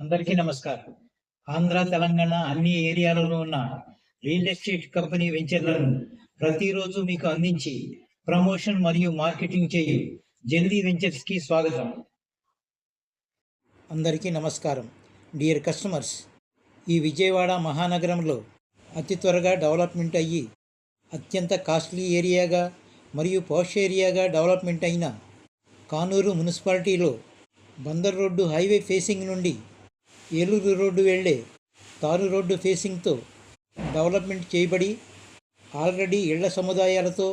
అందరికీ నమస్కారం. ఆంధ్ర తెలంగాణ అన్ని ఏరియాలలో ఉన్న రియల్ ఎస్టేట్ కంపెనీ వెంచర్లను ప్రతిరోజు మీకు అందించి ప్రమోషన్ మరియు మార్కెటింగ్ చేయు జల్దీ వెంచర్స్కి స్వాగతం. అందరికీ నమస్కారం. డియర్ కస్టమర్స్ ఈ విజయవాడ మహానగరంలో అతి త్వరగా డెవలప్మెంట్ అయ్యి అత్యంత కాస్ట్లీ ఏరియాగా మరియు పోష్ ఏరియాగా డెవలప్మెంట్ అయిన కానూరు మున్సిపాలిటీలో బందర్ రోడ్డు హైవే ఫేసింగ్ నుండి ఏలూరు రోడ్డు వెళ్ళే తారు రోడ్డు ఫేసింగ్తో డెవలప్మెంట్ చేయబడి ఆల్రెడీ ఇళ్ళ సముదాయాలతో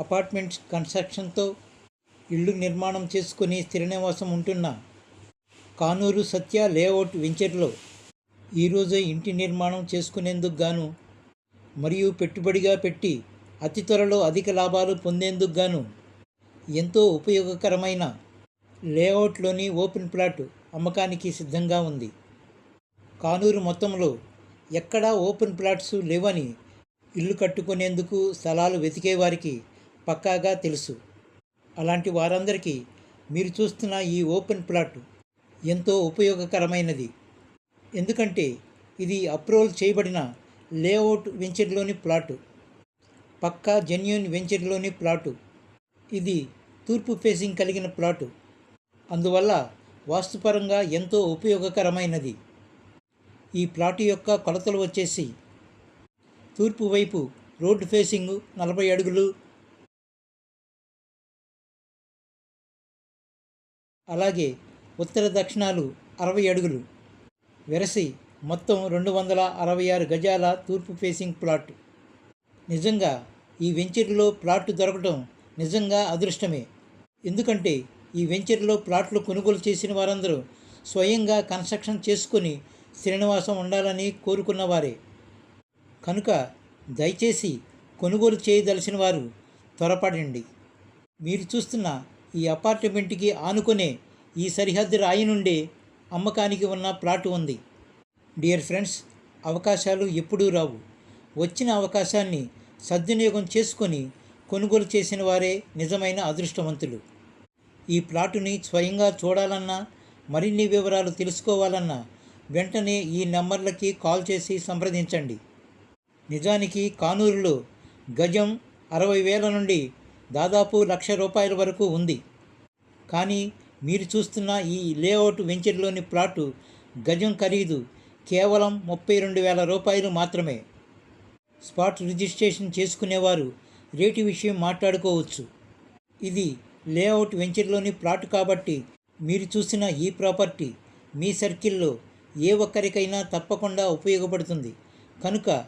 అపార్ట్మెంట్స్ కన్స్ట్రక్షన్తో ఇళ్ళు నిర్మాణం చేసుకుని స్థిర నివాసం ఉంటున్న కానూరు సత్య లేఅవుట్ వెంచర్లో ఈరోజే ఇంటి నిర్మాణం చేసుకునేందుకు గాను మరియు పెట్టుబడిగా పెట్టి అతి త్వరలో అధిక లాభాలు పొందేందుకు గాను ఎంతో ఉపయోగకరమైన లేఅవుట్లోని ఓపెన్ ప్లాట్ అమ్మకానికి సిద్ధంగా ఉంది. కానూరు మొత్తంలో ఎక్కడా ఓపెన్ ప్లాట్స్ లేవని ఇల్లు కట్టుకునేందుకు స్థలాలు వెతికే వారికి పక్కాగా తెలుసు. అలాంటి వారందరికీ మీరు చూస్తున్న ఈ ఓపెన్ ప్లాట్ ఎంతో ఉపయోగకరమైనది. ఎందుకంటే ఇది అప్రూవల్ చేయబడిన లేఅవుట్ వెంచర్లోని ప్లాటు. పక్కా జెన్యున్ వెంచర్లోని ప్లాటు. ఇది తూర్పు ఫేసింగ్ కలిగిన ప్లాటు. అందువల్ల వాస్తుపరంగా ఎంతో ఉపయోగకరమైనది. ఈ ప్లాట్ యొక్క కొలతలు వచ్చేసి తూర్పు వైపు రోడ్డు ఫేసింగ్ నలభై అడుగులు అలాగే ఉత్తర దక్షిణాలు అరవై అడుగులు వెరసి మొత్తం రెండు వందల అరవై ఆరు గజాల తూర్పు ఫేసింగ్ ప్లాట్. నిజంగా ఈ వెంచర్లో ప్లాట్ దొరకటం నిజంగా అదృష్టమే. ఎందుకంటే ఈ వెంచర్లో ప్లాట్లు కొనుగోలు చేసిన వారందరూ స్వయంగా కన్స్ట్రక్షన్ చేసుకొని శ్రీనివాసం ఉండాలని కోరుకున్నవారే కనుక దయచేసి కొనుగోలు చేయదలసిన వారు త్వరపడండి. మీరు చూస్తున్న ఈ అపార్ట్మెంట్కి ఆనుకునే ఈ సరిహద్దు రాయి నుండే అమ్మకానికి ఉన్న ప్లాట్ ఉంది. డియర్ ఫ్రెండ్స్ అవకాశాలు ఎప్పుడూ రావు. వచ్చిన అవకాశాన్ని సద్వినియోగం చేసుకొని కొనుగోలు చేసిన వారే నిజమైన అదృష్టవంతులు. ఈ ప్లాటుని స్వయంగా చూడాలన్నా మరిన్ని వివరాలు తెలుసుకోవాలన్నా వెంటనే ఈ నెంబర్లకి కాల్ చేసి సంప్రదించండి. నిజానికి కానూరులో గజం అరవై వేల నుండి దాదాపు లక్ష రూపాయల వరకు ఉంది. కానీ మీరు చూస్తున్న ఈ లేఅవుట్ వెంచర్లోని ప్లాటు గజం ఖరీదు కేవలం ముప్పై రెండు వేల రూపాయలు మాత్రమే. స్పాట్ రిజిస్ట్రేషన్ చేసుకునేవారు రేటు విషయం మాట్లాడుకోవచ్చు. ఇది లేఅవుట్ వెంచర్లోని ప్లాట్ కాబట్టి మీరు చూసిన ఈ ప్రాపర్టీ మీ సర్కిల్లో ఏ ఒక్కరికైనా తప్పకుండా ఉపయోగపడుతుంది. కనుక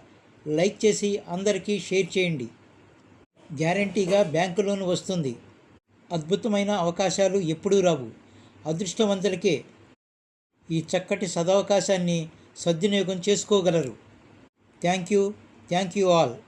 లైక్ చేసి అందరికీ షేర్ చేయండి. గ్యారంటీగా బ్యాంకు లోన్ వస్తుంది. అద్భుతమైన అవకాశాలు ఎప్పుడూ రావు. అదృష్టవంతులకే ఈ చక్కటి సదవకాశాన్ని సద్వినియోగం చేసుకోగలరు. Thank you. Thank you all.